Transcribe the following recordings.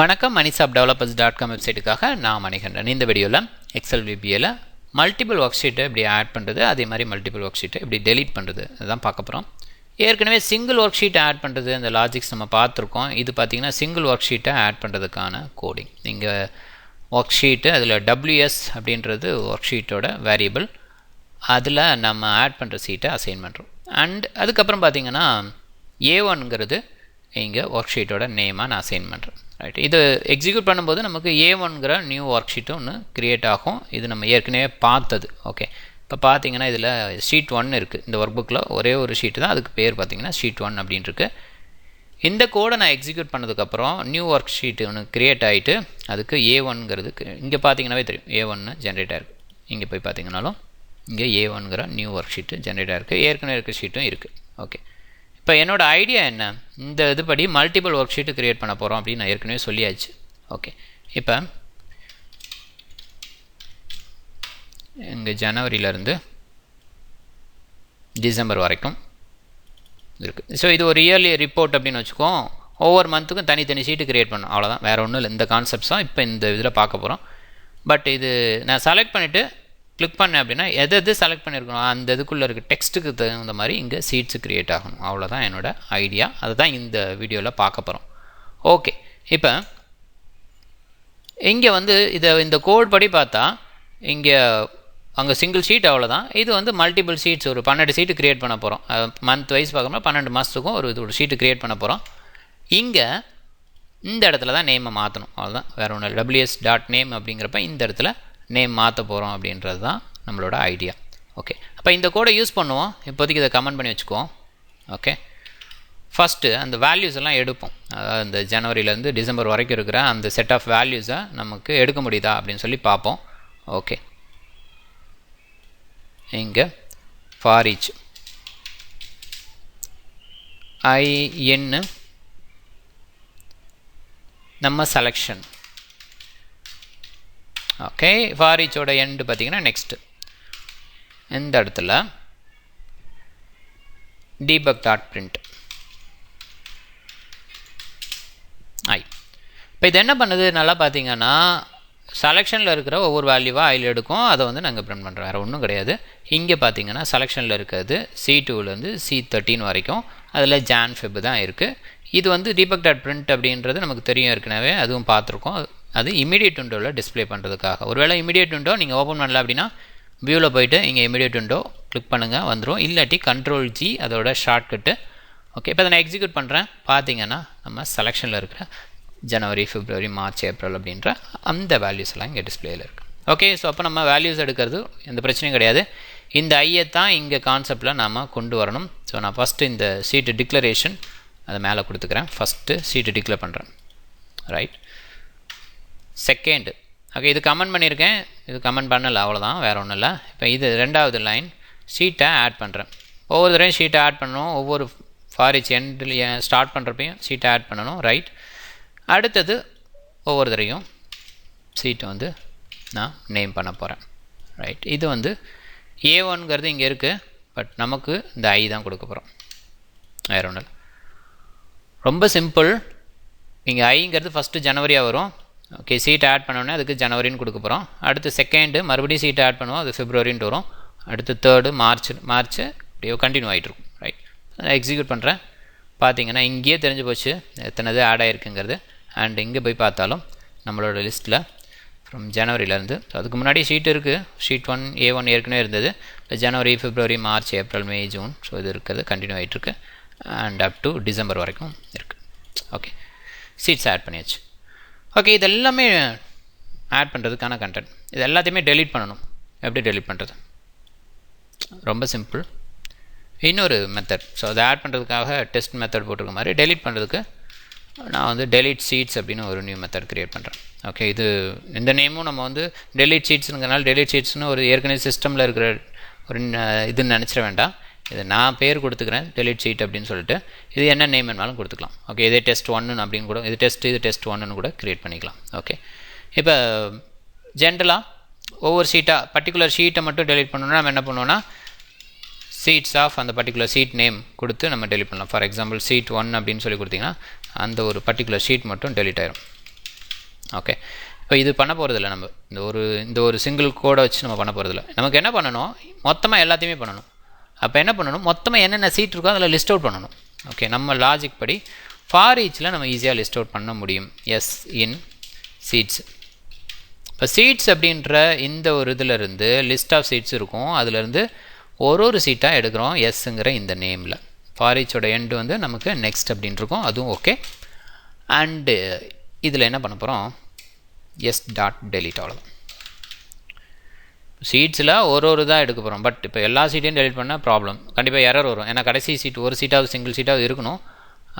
வணக்கம் மணிசாப் developers dot com வெப்சைட்டுக்காக நான் மணிகண்டன். இந்த வீடியோவில் எக்ஸல் விபிஏல மல்டிபிள் ஒர்க் ஷீட்டை இப்படி ஆட் பண்ணுறது அதே மாதிரி மல்டிபிள் ஒர்க் ஷீட்டை இப்படி டெலீட் பண்ணுறது அதுதான் பார்க்க போகிறோம் ஏற்கனவே சிங்கிள் ஒர்க் ஷீட்டை ஆட் பண்ணுறது அந்த லாஜிக்ஸ் நம்ம பார்த்துருக்கோம். இது பார்த்திங்கன்னா சிங்கிள் ஒர்க் ஷீட்டை ஆட் பண்ணுறதுக்கான கோடிங் நீங்கள் ஒர்க் ஷீட்டு அதில் டபிள்யூஎஸ் அப்படின்றது ஒர்க் ஷீட்டோட வேரியபிள் அதில் நம்ம ஆட் பண்ணுற சீட்டை அசைன் பண்ணுறோம் அண்ட் அதுக்கப்புறம் பார்த்தீங்கன்னா ஏ ஒன்ங்கிறது இங்கே ஒர்க் ஷீட்டோட நேமாக நான் அசைன் பண்ணுறேன் ரைட் இது எக்ஸிக்யூட் பண்ணும்போது நமக்கு ஏ ஒன்கிற நியூ ஒர்க் ஷீட்டு ஒன்று க்ரியேட் ஆகும். இது நம்ம ஏற்கனவே பார்த்தது. ஓகே இப்போ பார்த்தீங்கன்னா இதில் ஷீட் ஒன் இருக்குது இந்த ஒர்க் புக்கில் ஒரே ஒரு ஷீட்டு தான். அதுக்கு பேர் பார்த்தீங்கன்னா ஷீட் ஒன் அப்படின்ட்டுருக்கு இந்த கோடை நான் எக்ஸிக்யூட் பண்ணதுக்கப்புறம் நியூ ஒர்க் ஷீட்டு ஒன்று க்ரியேட் ஆகிட்டு அதுக்கு ஏ ஒன்ங்கிறதுக்கு இங்கே பார்த்தீங்கன்னாவே தெரியும். ஏ ஒன்று ஜென்ரேட் ஆகிருக்கு இங்கே போய் பார்த்தீங்கனாலும் இங்கே ஏ ஒன்கிற நியூ ஒர்க் ஷீட்டு ஜென்ரேட் ஆகிருக்கு ஏற்கனவே இருக்க ஷீட்டும் இருக்குது ஓகே இப்போ என்னோடய ஐடியா என்ன? இந்த இதுபடி மல்டிபிள் ஒர்க் ஷீட்டு க்ரியேட் பண்ண போகிறோம் அப்படின்னு நான் ஏற்கனவே சொல்லியாச்சு. ஓகே இப்போ இங்கே ஜனவரியிலேருந்து டிசம்பர் வரைக்கும் இருக்குது ஸோ இது ஒரு இயர்லி ரிப்போர்ட் அப்படின்னு வச்சுக்கோம் ஒவ்வொரு மந்த்துக்கும் தனித்தனி ஷீட்டு க்ரியேட் பண்ணும் அவ்வளோதான் வேறு ஒன்றும் இல்லை. இந்த கான்செப்ட்ஸும் இப்போ இந்த இதில் பார்க்க போகிறோம் பட் இது நான் செலக்ட் பண்ணிவிட்டு கிளிக் பண்ணேன் அப்படின்னா எது எது செலக்ட் பண்ணியிருக்கணும் அந்த இதுக்குள்ளே இருக்க டெக்ஸ்ட்டுக்கு தகுந்த மாதிரி இங்கே சீட்ஸ் க்ரியேட் ஆகணும். அவ்வளோதான் என்னோடய ஐடியா அதை தான் இந்த வீடியோவில் பார்க்க போகிறோம் ஓகே இப்போ இங்கே வந்து இதை இந்த கோட் படி பார்த்தா இங்கே அங்கே சிங்கிள் ஷீட் அவ்வளோதான் இது வந்து மல்டிபிள் ஷீட்ஸ் ஒரு பன்னெண்டு சீட்டு க்ரியேட் பண்ண போகிறோம் மந்த் வைஸ் பார்க்கணும்னா பன்னெண்டு மாதத்துக்கும் ஒரு இது ஒரு ஷீட்டு க்ரியேட் பண்ண போகிறோம் இங்கே இந்த இடத்துல தான் நேமை மாற்றணும் அவ்வளோதான் வேறு ஒன்று டபிள்யூஎஸ் டாட் நேம் அப்படிங்கிறப்ப இந்த இடத்துல நேம் மாற்ற போகிறோம் அப்படின்றது தான் நம்மளோட ஐடியா ஓகே அப்போ இந்த கோடை யூஸ் பண்ணுவோம். இப்போதைக்கு இதை கமெண்ட் பண்ணி வச்சுக்குவோம். ஓகே ஃபஸ்ட்டு அந்த வேல்யூஸ் எல்லாம் எடுப்போம். அதாவது இந்த ஜனவரியிலேருந்து டிசம்பர் வரைக்கும் இருக்கிற அந்த செட் ஆஃப் வேல்யூஸை நமக்கு எடுக்க முடியுதா அப்படின்னு சொல்லி பார்ப்போம். ஓகே இங்கே ஃபாரிச் ஐ என்ன நம்ம செலெக்ஷன் ஓகே ஃபார் ஈச்சோட எண்டு பார்த்தீங்கன்னா நெக்ஸ்ட்டு இந்த இடத்துல? டீபக் டாட் பிரிண்ட் ஐ இப்போ இது என்ன பண்ணுது? நல்லா பார்த்தீங்கன்னா செலெக்ஷனில் இருக்கிற ஒவ்வொரு வேல்யூவாக ஐயில் எடுக்கும். அதை வந்து நாங்கள் பிரிண்ட் பண்ணுறோம் வேறு ஒன்றும் கிடையாது. இங்கே பார்த்தீங்கன்னா செலெக்ஷனில் இருக்கிறது சி டூலேருந்து சி தேர்ட்டின் வரைக்கும். அதில் ஜான் ஃபெப் தான் இருக்குது இது வந்து டீபக் டாட் பிரிண்ட் அப்படின்றது நமக்கு தெரியும் ஏற்கனவே. அதுவும் பார்த்துருக்கோம். அது இமீடியட் விண்டோவில் டிஸ்பிளே பண்ணுறதுக்காக ஒருவேளை இமீடியட் விண்டோ நீங்கள் ஓப்பன் பண்ணல அப்படின்னா வியூவில் போயிட்டு இங்கே இமீடியட் விண்டோ கிளிக் பண்ணுங்கள் வந்துடும் இல்லாட்டி கண்ட்ரோல் ஜி அதோட ஷார்ட்கட்டு ஓகே இப்போ அதை நான் எக்ஸிக்யூட் பண்ணுறேன் பார்த்தீங்கன்னா நம்ம செலெக்ஷனில் இருக்கிற ஜனவரி ஃபிப்ரவரி மார்ச் ஏப்ரல் அப்படின்ற அந்த வேல்யூஸ் எல்லாம் இங்கே டிஸ்பிளேயில் இருக்குது ஓகே ஸோ அப்போ நம்ம வேல்யூஸ் எடுக்கிறது எந்த பிரச்சனையும் கிடையாது. இந்த ஐயை தான் இங்கே கான்செப்டில் நாம் கொண்டு வரணும். ஸோ நான் ஃபஸ்ட்டு இந்த சீட்டு டிக்ளரேஷன் அதை மேலே கொடுத்துக்கிறேன். ஃபஸ்ட்டு சீட்டு டிக்ளேர் பண்ணுறேன் ரைட் செகண்டு ஓகே இது கமெண்ட் பண்ணியிருக்கேன். இது கமெண்ட் பண்ணலை அவ்வளோதான் வேறு ஒன்றும் இல்லை. இப்போ இது ரெண்டாவது லைன் ஷீட்டை ஆட் பண்ணுறேன் ஒவ்வொரு தடவையும் ஷீட்டை ஆட் பண்ணணும். ஒவ்வொரு ஃபாரிச் எண்டில் ஸ்டார்ட் பண்ணுறப்பையும் ஷீட்டை ஆட் பண்ணணும். ரைட் அடுத்தது ஒவ்வொரு தடையும் சீட்டை வந்து நான் நேம் பண்ண போகிறேன் ரைட் இது வந்து ஏ ஒன்ங்கிறது இங்கே இருக்குது பட் நமக்கு இந்த ஐ தான் கொடுக்க போகிறோம் வேறு ஒன்றும் ரொம்ப சிம்பிள் இங்கே ஐங்கிறது ஃபஸ்ட்டு ஜனவரியாக வரும். ஓகே சீட் ஆட் பண்ணோன்னே அதுக்கு ஜனவரின்னு கொடுக்க போகிறோம் அடுத்து செகண்டு மறுபடியும் சீட் ஆட் பண்ணுவோம். அது ஃபிப்ரவரின்ட்டு வரும். அடுத்து தேர்டு மார்ச் மார்ச் அப்படியே கண்டினியூ ஆகிட்டுருக்கும் ரைட் நான் எக்ஸிக்யூட் பண்ணுறேன் பார்த்தீங்கன்னா இங்கேயே தெரிஞ்சு போச்சு எத்தனை இது ஆட் ஆகிருக்குங்கிறது அண்ட் இங்கே போய் பார்த்தாலும் நம்மளோட லிஸ்ட்டில் ஃப்ரம் ஜனவரியிலேருந்து ஸோ அதுக்கு முன்னாடி ஷீட் இருக்குது ஷீட் ஒன் ஏ ஒன் ஏற்கனவே இருந்தது. January February March April May June so இது இருக்கிறது கண்டினியூ ஆகிட்டுருக்கு அண்ட் அப் டு டிசம்பர் வரைக்கும் இருக்குது ஓகே சீட்ஸ் ஆட் பண்ணியாச்சு. ஓகே இது எல்லாமே ஆட் பண்ணுறதுக்கான கண்டென்ட் இது எல்லாத்தையுமே டெலீட் பண்ணணும். எப்படி டெலீட் பண்ணுறது ரொம்ப சிம்பிள் இன்னொரு மெத்தட் ஸோ அதை ஆட் பண்ணுறதுக்காக டெஸ்ட் மெத்தட் போட்டிருக்க மாதிரி டெலீட் பண்ணுறதுக்கு நான் வந்து டெலீட் சீட்ஸ் அப்படின்னு ஒரு நியூ மெத்தட் க்ரியேட் பண்ணுறேன் ஓகே இது இந்த நேமும் நம்ம வந்து டெலீட் சீட்ஸுங்கிறனால டெலீட் சீட்ஸ்னு ஒரு ஏற்கனவே சிஸ்டமில் இருக்கிற ஒரு இதுன்னு நினச்சிட வேண்டாம். இது நான் பேர் கொடுத்துக்கிறேன் டெலிட் சீட் அப்படின்னு சொல்லிட்டு. இது என்ன நேம் வேணாலும் கொடுத்துக்கலாம். ஓகே இதே டெஸ்ட் ஒன்னு அப்படின்னு கூட இது டெஸ்ட் இது டெஸ்ட் ஒன்னு கூட க்ரியேட் பண்ணிக்கலாம். ஓகே இப்போ ஜென்ரலாக ஒவ்வொரு ஷீட்டாக பர்டிகுலர் ஷீட்டை மட்டும் டெலிட் பண்ணணும்னா நம்ம என்ன பண்ணுவோம்னா சீட்ஸ் ஆஃப் அந்த பர்டிகுலர் சீட் நேம் கொடுத்து நம்ம டெலிட் பண்ணலாம். ஃபார் எக்ஸாம்பிள் சீட் ஒன் அப்படின்னு சொல்லி கொடுத்தீங்கன்னா அந்த ஒரு பர்டிகுலர் ஷீட் மட்டும் டெலிட் ஆயிரும். ஓகே இப்போ இது பண்ண போகிறதில்ல நம்ம. இந்த ஒரு இந்த ஒரு சிங்கிள் கோடை வச்சு நம்ம பண்ண போகிறதில்ல நமக்கு என்ன பண்ணணும்? மொத்தமாக எல்லாத்தையுமே பண்ணணும். அப்போ என்ன பண்ணணும்? மொத்தமாக என்னென்ன சீட் இருக்கோ அதில் லிஸ்ட் அவுட் பண்ணணும். ஓகே நம்ம லாஜிக் படி ஃபார் ஈச்சில் நம்ம ஈஸியாக லிஸ்ட் அவுட் பண்ண முடியும். எஸ் இன் சீட்ஸ் இப்போ சீட்ஸ் அப்படின்ற இந்த ஒரு இதிலிருந்து லிஸ்ட் ஆஃப் சீட்ஸ் இருக்கும். அதுலேருந்து ஒரு ஒரு சீட்டாக எடுக்கிறோம். எஸ்ஸுங்கிற இந்த நேமில் ஃபாரிச்சோட எண்டு வந்து நமக்கு நெக்ஸ்ட் அப்படின்னு இருக்கும். அதுவும் ஓகே அண்டு இதில் என்ன பண்ண போகிறோம் எஸ் டாட் டெலிட் அவ்வளோதான் சீட்ஸில் ஒரு ஒரு தான் எடுக்க போகிறோம் பட் இப்போ எல்லா சீட்டையும் டெலிட் பண்ணால் ப்ராப்ளம் கண்டிப்பாக எரர் வரும். ஏன்னா கடைசி சீட் ஒரு சீட்டாவது சிங்கிள் சீட்டாவது இருக்கணும்.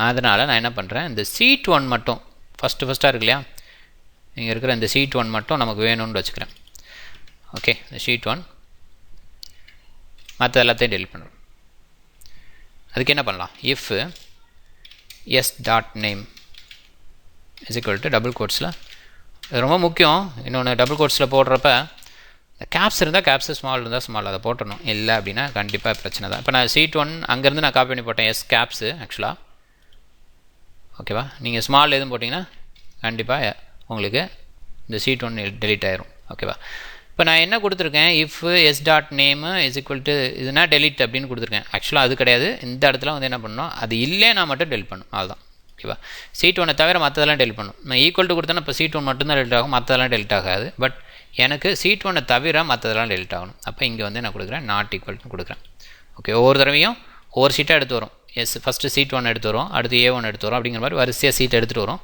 அதனால் நான் என்ன பண்ணுறேன் இந்த சீட் ஒன் மட்டும் ஃபஸ்ட்டு ஃபஸ்ட்டாக இருக்கு இல்லையா? இங்கே இருக்கிற இந்த சீட் ஒன் மட்டும் நமக்கு வேணும்னு வச்சுக்கிறேன். ஓகே இந்த ஷீட் ஒன் மற்ற எல்லாத்தையும் டெலிட் பண்ணுறோம் அதுக்கு என்ன பண்ணலாம்? If S dot name is equal to double கோட்ஸில் ரொம்ப முக்கியம். இன்னொன்று டபுள் கோட்ஸில் போடுறப்ப கேப்ஸ் இருந்தால் கேப்ஸு ஸ்மால் இருந்தால் ஸ்மால் அதை போட்டணும். இல்லை அப்படின்னா கண்டிப்பாக பிரச்சனை தான். இப்போ நான் சீட் ஒன் அங்கேருந்து நான் காப்பி பண்ணி போட்டேன். எஸ் கேப்ஸு ஆக்சுவலாக ஓகேவா நீங்கள் ஸ்மால் எதுவும் போட்டிங்கன்னா கண்டிப்பாக உங்களுக்கு இந்த சீட் ஒன் டெலிட் ஆயிரும். ஓகேவா இப்போ நான் என்ன கொடுத்துருக்கேன்? If S dot name is equal to இதுனா டெலிட் அப்படின்னு கொடுத்துருக்கேன். ஆக்சுவலாக அது கிடையாது. இந்த இடத்துல வந்து என்ன பண்ணணும்? அது இல்லைன்னா மட்டும் டெலிட் பண்ணும் அதுதான் ஓகேவா சீட் ஒன்னை தவிர மற்றதெல்லாம் டெலிட் பண்ணும் நான் ஈக்குவல் டு கொடுத்தேன்னா இப்போ சீட் ஒன் மட்டும்தான் டெலிட் ஆகும். மற்றதெல்லாம் டெலிட் ஆகாது. பட் எனக்கு சீட் ஒன்றை தவிர மற்றதெல்லாம் டெலிட் ஆகணும். அப்போ இங்கே வந்து நான் கொடுக்குறேன் நாட் ஈக்குவல்னு கொடுக்குறேன். ஓகே ஒவ்வொரு தடவையும் ஒவ்வொரு சீட்டாக எடுத்து வரும். எஸ் ஃபஸ்ட்டு சீட் ஒன்று எடுத்து வரும் அடுத்து ஏ ஒன் எடுத்து வரும் அப்படிங்கிற மாதிரி வரிசையாக சீட் எடுத்துகிட்டு வரும்.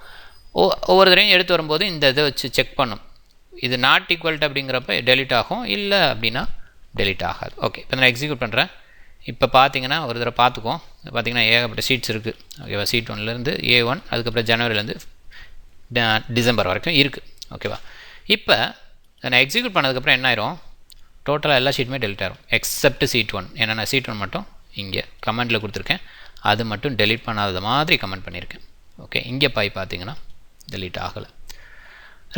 ஓ ஒவ்வொரு தடவையும் எடுத்து வரும்போது இந்த இதை வச்சு செக் பண்ணும். இது நாட் ஈக்குவல்ட் அப்படிங்கிறப்ப டெலிட் ஆகும் இல்லை அப்படின்னா டெலிட் ஆகாது. ஓகே இப்போ நான் எக்ஸிக்யூட் பண்ணுறேன் இப்போ பார்த்தீங்கன்னா ஒரு தடவை பார்த்துக்குவோம் பார்த்தீங்கன்னா ஏகப்பட்ட சீட்ஸ் இருக்குது ஓகேவா சீட் ஒன்லேருந்து ஏ ஒன் அதுக்கப்புறம் ஜனவரிலேருந்து டிசம்பர் வரைக்கும் இருக்குது ஓகேவா இப்போ நான் எக்ஸிக்யூட் பண்ணதுக்கப்புறம் என்ன ஆயிரும்? டோட்டலாக எல்லா சீட்டுமே டெலிட் ஆயிரும். எக்ஸப்ட் சீட் ஒன் என்னென்ன சீட் ஒன் மட்டும் இங்கே கமெண்ட்டில் கொடுத்துருக்கேன். அது மட்டும் டெலிட் பண்ணாத மாதிரி கமெண்ட் பண்ணியிருக்கேன். ஓகே இங்கே போய் பார்த்தீங்கன்னா டெலீட் ஆகலை.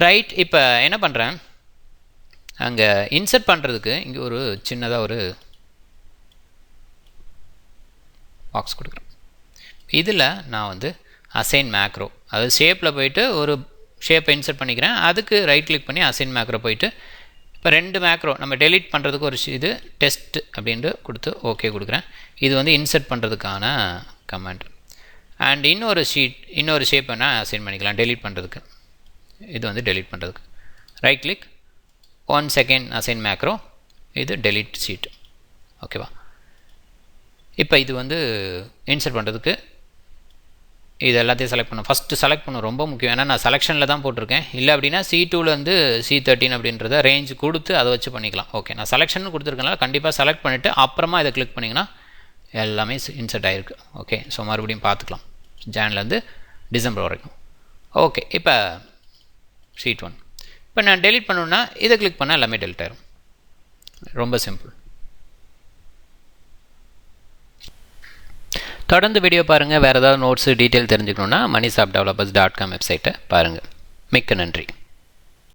ரைட் இப்போ என்ன பண்ணுறேன் அங்கே இன்சர்ட் பண்ணுறதுக்கு இங்கே ஒரு சின்னதாக ஒரு பாக்ஸ் கொடுக்குறேன். இதில் நான் வந்து அசைன் மேக்ரோ அதாவது ஷேப்பில் போயிட்டு ஒரு ஷேப்பை இன்சர்ட் பண்ணிக்கிறேன். அதுக்கு ரைட் கிளிக் பண்ணி அசைன் மேக்ரோ போயிட்டு இப்போ ரெண்டு மேக்ரோ நம்ம டெலிட் பண்ணுறதுக்கு ஒரு இது டெஸ்ட் அப்படின்ட்டு கொடுத்து ஓகே கொடுக்குறேன். இது வந்து இன்சர்ட் பண்ணுறதுக்கான கமெண்ட் அண்ட் இன்னொரு ஷீட் இன்னொரு ஷேப் வேணால் அசைன் பண்ணிக்கலாம் டெலிட் பண்ணுறதுக்கு இது வந்து டெலிட் பண்ணுறதுக்கு right click one second assign macro இது டெலிட் ஷீட் ஓகேவா இப்போ இது வந்து இன்சர்ட் பண்ணுறதுக்கு இது எல்லாத்தையும் செலக்ட் பண்ணும் ஃபஸ்ட்டு செலக்ட் பண்ணும் ரொம்ப முக்கியம். ஏன்னா நான் செலெக்ஷனில் தான் போட்டிருக்கேன். இல்லை அப்படின்னா சி டூலேருந்து சி தேர்ட்டின் அப்படின்றத ரேஞ்ச் கொடுத்து அதை வச்சு பண்ணிக்கலாம். ஓகே நான் செலெக்ஷன் கொடுத்துருக்கனால கண்டிப்பாக செலக்ட் பண்ணிவிட்டு அப்புறமா இதை கிளிக் பண்ணிங்கன்னா எல்லாமே இன்சர்ட் ஆகிருக்கு ஓகே ஸோ மறுபடியும் பார்த்துக்கலாம். ஜான்லேருந்து டிசம்பர் வரைக்கும். ஓகே இப்போ ஷீட் ஒன் இப்போ நான் டெலிட் பண்ணணுன்னா இதை கிளிக் பண்ணால் எல்லாமே டெலிட் ஆயிரும். ரொம்ப சிம்பிள் தொடர்ந்து வீடியோ பாருங்கள் வேறு ஏதாவது நோட்ஸு டீட்டெயில் தெரிஞ்சுக்கணுன்னா மணிசாப் டெவலப்பர்ஸ் டாட் காம் வெப்சைட்டை பாருங்கள் மிக்க நன்றி.